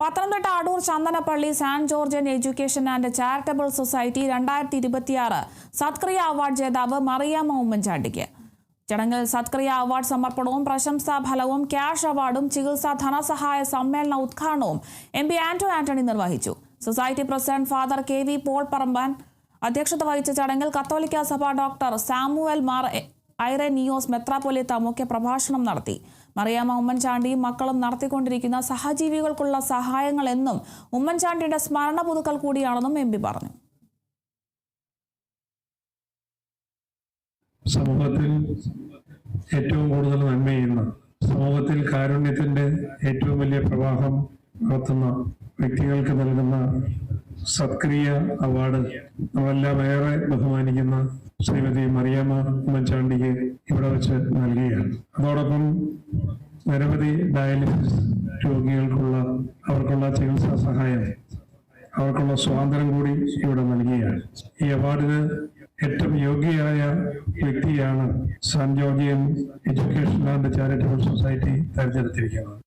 Pathanamthitta Adoor Chandanappally saint Georgian education and charitable society രണ്ടായിരത്തി ഇരുപത്തിയാറ് സത്ക്രിയ award ജേതാവ് മറിയാമ്മ ഉമ്മൻചാണ്ടിക്ക് ചടങ്ങിൽ സത്ക്രിയ അവാർഡ് സമർപ്പണവും പ്രശംസാ ഫലവും ക്യാഷ് അവാർഡും ചികിത്സാ ധനസഹായ സമ്മേളന ഉദ്ഘാടനവും എം പി ആന്റോ ആന്റണി നിർവഹിച്ചു. Society president father K V Paul Paramban അധ്യക്ഷത വഹിച്ച ചടങ്ങിൽ കത്തോലിക്ക സഭ ഡോക്ടർ സാമുവൽ മാർ ഐറെ നിയോസ് മെത്രാപ്പൊലിത്ത മുഖ്യ പ്രഭാഷണം നടത്തി. മറിയാമ്മ ഉമ്മൻചാണ്ടിയും മക്കളും നടത്തിക്കൊണ്ടിരിക്കുന്ന സഹജീവികൾക്കുള്ള സഹായങ്ങൾ എന്നും ഉമ്മൻചാണ്ടിയുടെ സ്മരണ പുതുക്കൽ കൂടിയാണെന്നും എം പി പറഞ്ഞു. സമൂഹത്തിൽ ഏറ്റവും കൂടുതൽ നന്മ ചെയ്യുന്ന സമൂഹത്തിൽ കാരുണ്യത്തിന്റെ ഏറ്റവും വലിയ പ്രവാഹം നടത്തുന്ന വ്യക്തികൾക്ക് നൽകുന്ന സത്ക്രിയ അവാർഡ് അതല്ല ഏറെ ബഹുമാനിക്കുന്ന ശ്രീമതി മറിയാമ്മ ഉമ്മൻചാണ്ടിക്ക് ഇവിടെ വെച്ച് നൽകുകയാണ്. അതോടൊപ്പം നിരവധി ഡയാലിസിസ് രോഗികൾക്കുള്ള അവർക്കുള്ള ചികിത്സാ സഹായം അവർക്കുള്ള സ്വാതന്ത്ര്യം കൂടി ഇവിടെ നൽകുകയാണ്. ഈ അവാർഡിന് ഏറ്റവും യോഗ്യയായ വ്യക്തിയാണ് saint Georgian education and charitable society തെരഞ്ഞെടുത്തിരിക്കുന്നത്.